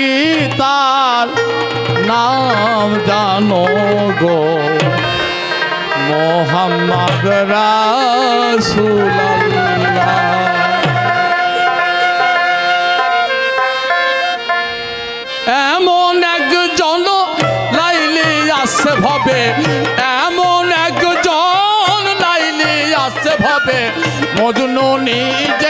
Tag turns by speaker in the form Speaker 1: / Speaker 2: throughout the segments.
Speaker 1: কি তার নাম জানো গো। মোহাম্মদ রাসূলুল্লাহ। এমন একজন লাইলি আসছে ভবে। এমন একজন লাইলি আসছে ভবে। মজনু নিজেই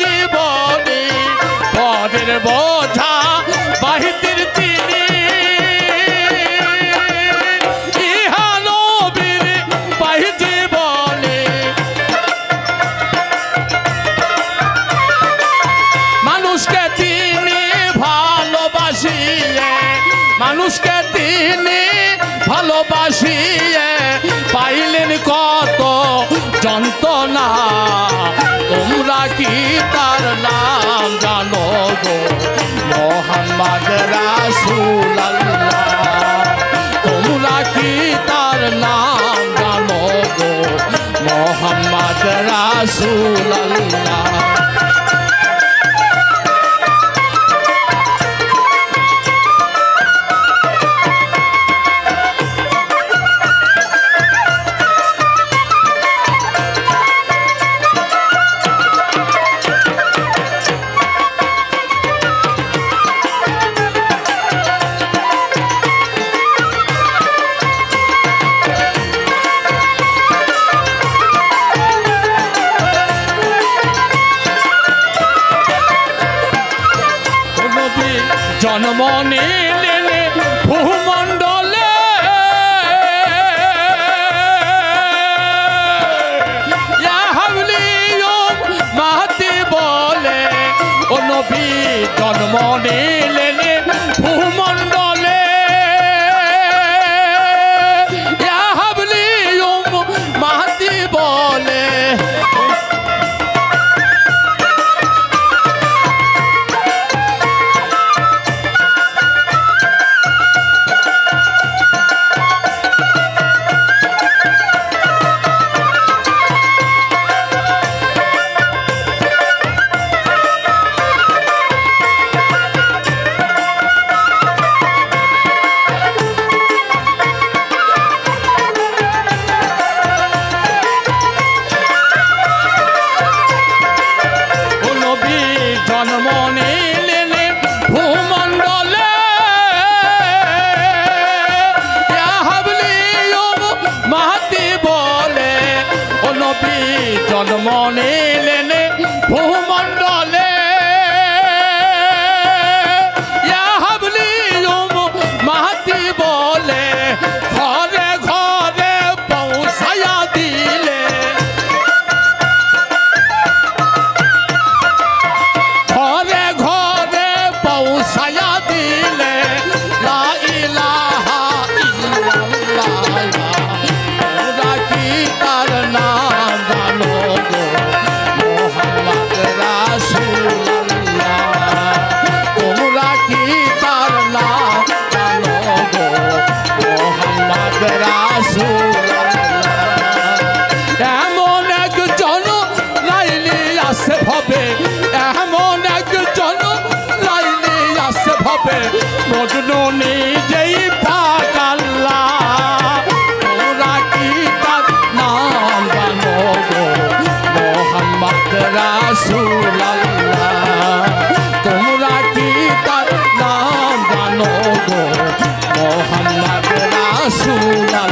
Speaker 1: জীবনী পরের বোঝা বাহিতির তিনি। মানুষকে তিনি ভালোবাসিয়ে মানুষকে তিনি ভালোবাসিয়ে পাইলেন কত যন্ত্রণা। তোমরা কি তার নাম জানো গো? মোহাম্মদ রাসূল তোমরা কি তার নাম জানো গো? মোহাম্মদ রাসূল জন্ম জন্ম নিলেন ভূমণ্ডলে হাবলি মাহাতি বলে এমন একজন লাইনে আসে ভাবে, এমন একজন লাইনে আসে ভাবে। মজুন নিজেই পাকাল্লা কি তোমরা কি তার নাম জানো গো? মোহাম্মদ রাসুলাল্লাহ।